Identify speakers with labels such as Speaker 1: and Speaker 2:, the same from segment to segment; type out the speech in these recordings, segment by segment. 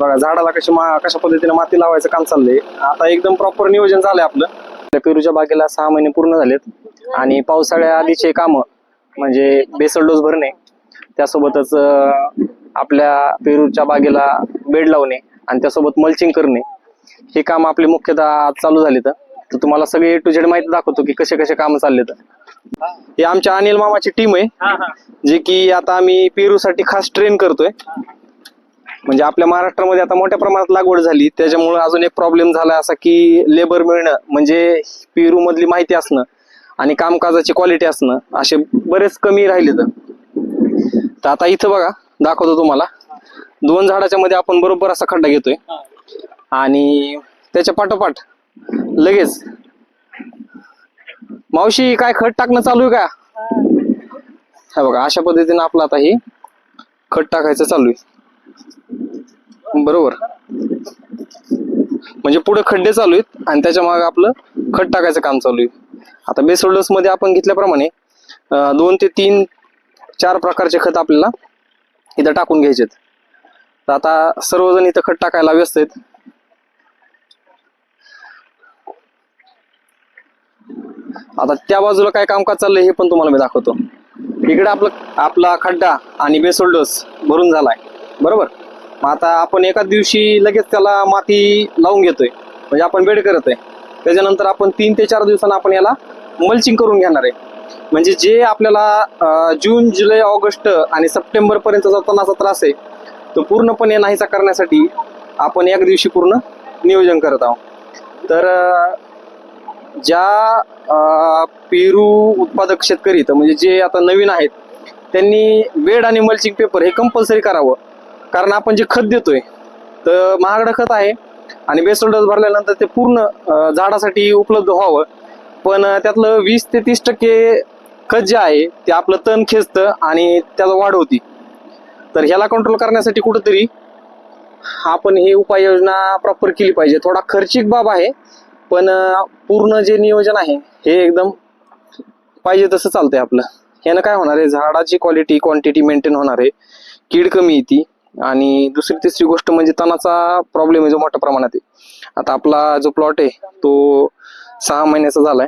Speaker 1: बघा झाडाला कशी कशा पद्धतीने माती लावायचं काम चाललंय. आता एकदम प्रॉपर नियोजन झालंय आपलं. पेरूच्या बागेला सहा महिने पूर्ण झालेत. आणि पावसाळ्या आधीचे काम म्हणजे बेसल डोस भरणे त्यासोबतच आपल्या पेरूच्या बागेला बेड लावणे आणि त्यासोबत मल्चिंग करणे हे काम आपले मुख्यतः आज चालू झाले तर तुम्हाला सगळे ए टू झेड माहिती दाखवतो की कसे कसे काम चालले तर हे आमच्या अनिल मामाची टीम आहे. जे की आता आम्ही पेरूसाठी खास ट्रेन करतोय. म्हणजे आपल्या महाराष्ट्रामध्ये आता मोठ्या प्रमाणात लागवड झाली. त्याच्यामुळे अजून एक प्रॉब्लेम झाला असा की लेबर मिळणं म्हणजे पेरू मधली माहिती असणं आणि कामकाजाची क्वालिटी असणं असे बरेच कमी राहिले तर आता इथं बघा दाखवतो तुम्हाला. दोन झाडाच्या मध्ये आपण बरोबर असा खड्डा घेतोय. आणि त्याच्या पाठोपाठ लगेच. मावशी काय खत टाकणं चालू आहे का? हा बघा अशा पद्धतीने आपलं आता हे खत टाकायचं चालू आहे. बरोबर. म्हणजे पुढे खड्डे चालू आहेत आणि त्याच्यामागे आपलं खत टाकायचं काम चालू आहे. आता बेस होल्डर्समध्ये आपण घेतल्याप्रमाणे दोन ते तीन चार प्रकारचे खत आपल्याला इथं टाकून घ्यायचे तर आता सर्वजण इथं खत टाकायला व्यस्त आहेत. आता त्या बाजूला काय कामकाज चाललंय हे पण तुम्हाला मी दाखवतो. इकडे आपलं आपला खड्डा आणि बेसोल भरून झालाय. बरोबर? मग आता आपण एका दिवशी लगेच त्याला माती लावून घेतोय. म्हणजे आपण बेड करत आहे त्याच्यानंतर आपण तीन ते चार दिवसांना आपण याला मल्चिंग करून घेणार आहे. म्हणजे जे आपल्याला जून जुलै ऑगस्ट आणि सप्टेंबर पर्यंतचा तणाचा त्रास आहे तो पूर्णपणे नाहीसा करण्यासाठी आपण एक दिवशी पूर्ण नियोजन करत आहोत. तर ज्या पेरू उत्पादक शेतकरी तर म्हणजे जे आता नवीन आहेत त्यांनी बेड आणि मल्चिंग पेपर हे कंपल्सरी करावं. कारण आपण जे खत देतोय तर महागडं खत आहे आणि बेसल डोस भरल्यानंतर ते पूर्ण झाडासाठी उपलब्ध व्हावं. पण त्यातलं वीस ते तीस टक्के खत जे आहे ते आपलं तण खेचतं आणि त्याला वाढ होती. तर ह्याला कंट्रोल करण्यासाठी कुठंतरी आपण हे उपाययोजना प्रॉपर केली पाहिजे. थोडा खर्चिक बाब आहे पण पूर्ण जे नियोजन आहे हे एकदम पाहिजे तसं चालतंय आपलं. यानं काय होणार आहे झाडाची क्वालिटी क्वांटिटी मेंटेन होणार आहे. कीड कमी येते आणि दुसरी तिसरी गोष्ट म्हणजे तणाचा प्रॉब्लेम आहे जो मोठ्या प्रमाणात आहे. आता आपला जो प्लॉट आहे तो सहा महिन्याचा झालाय.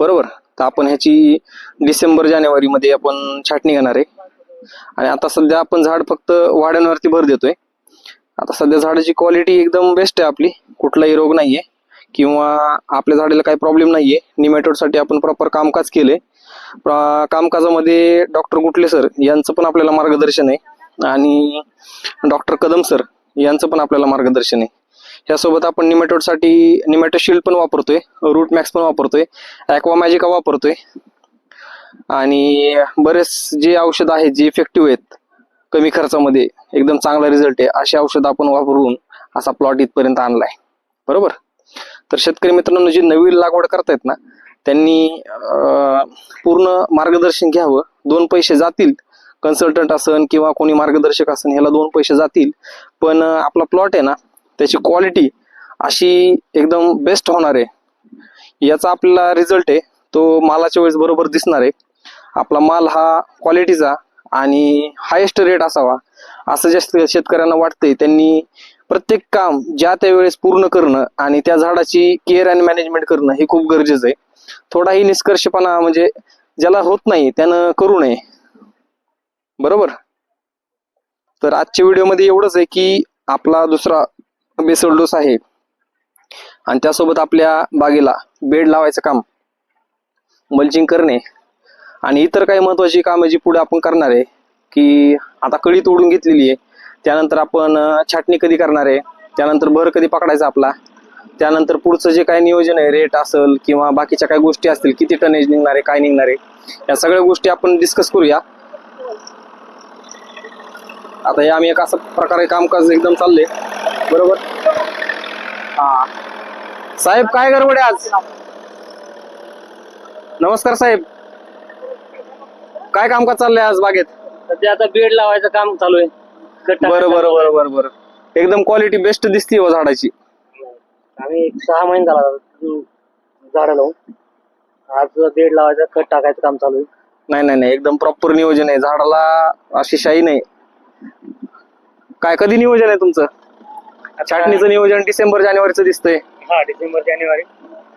Speaker 1: बरोबर? तर आपण ह्याची डिसेंबर जानेवारी मध्ये आपण छाटणी घेणार आहे. आणि आता सध्या आपण झाड फक्त वाड्यांवरती भर देतोय. आता सध्या झाडाची क्वालिटी एकदम बेस्ट आहे आपली. कुठलाही रोग नाहीये. किंवा आपल्या झाडाला काही प्रॉब्लेम नाहीये. निमेटोडसाठी आपण प्रॉपर कामकाज केले कामकाजामध्ये डॉक्टर गुटले सर यांचं पण आपल्याला मार्गदर्शन आहे. आणि डॉक्टर कदम सर यांचं पण आपल्याला मार्गदर्शन आहे. यासोबत आपण निमेटोडसाठी साठी शिल्ड पण वापरतोय रूट मॅक्स पण वापरतोय ॲक्वा मॅजिका वापरतोय. आणि बरेच जे औषध आहेत जे इफेक्टिव्ह आहेत कमी खर्चामध्ये एकदम चांगला रिझल्ट आहे अशी औषध आपण वापरून असा प्लॉट इथपर्यंत आणलाय. बरोबर? तर शेतकरी मित्रांनो जे नवीन लागवड करतायत ना त्यांनी पूर्ण मार्गदर्शन घ्यावं. दोन पैसे जातील कन्सल्टंट असन किंवा कोणी मार्गदर्शक असन ह्याला दोन पैसे जातील. पण आपला प्लॉट आहे ना त्याची क्वालिटी अशी एकदम बेस्ट होणार आहे. याचा आपला रिझल्ट आहे तो मालाच्या वेळेस बरोबर दिसणार आहे. आपला माल हा क्वालिटीचा आणि हायेस्ट रेट असावा असं जास्त शेतकऱ्यांना वाटतंय त्यांनी प्रत्येक काम ज्या त्या वेळेस पूर्ण करणं आणि त्या झाडाची केअर अँड मॅनेजमेंट करणं हे खूप गरजेचं आहे. थोडाही निष्कर्षपणा म्हणजे ज्याला होत नाही त्यानं करू नये. बरोबर? तर आजच्या व्हिडिओमध्ये एवढंच आहे की आपला दुसरा बेसल डोस आहे. आणि त्यासोबत आपल्या बागेला बेड लावायचं काम मल्चिंग करणे आणि इतर काही महत्वाची कामं जी पुढे आपण करणार आहे की आता कळी तोडून घेतलेली आहे. त्यानंतर आपण छाटणी कधी करणार आहे? त्यानंतर भर कधी पकडायचा आपला? त्यानंतर पुढचं जे काही नियोजन आहे रेट असेल किंवा बाकीच्या काही गोष्टी असतील किती टनेज निघणार आहे काय निघणार आहे या सगळ्या गोष्टी आपण डिस्कस करूया. आता हे आम्ही एक असं प्रकारे कामकाज एकदम चाललंय. बरोबर? हा. साहेब काय गडबड आहे आज? नमस्कार साहेब. काय कामकाज चाललंय आज बागेत?
Speaker 2: सध्या आता बेड लावायचं काम चालू आहे. कट
Speaker 1: बरं बरं बरं बरं बरं. एकदम क्वालिटी बेस्ट दिसते हो झाडाची.
Speaker 2: आम्ही एक सहा महिने झाला झाड लावून. आज बेड लावायचं खत टाकायचं काम चालू आहे.
Speaker 1: नाही नाही नाही. एकदम प्रॉपर नियोजन आहे. झाडाला अशी शाई नाही. काय कधी नियोजन आहे तुमचं? छाटणीचं नियोजन डिसेंबर जानेवारीचं दिसतंय.
Speaker 2: हा डिसेंबर जानेवारी.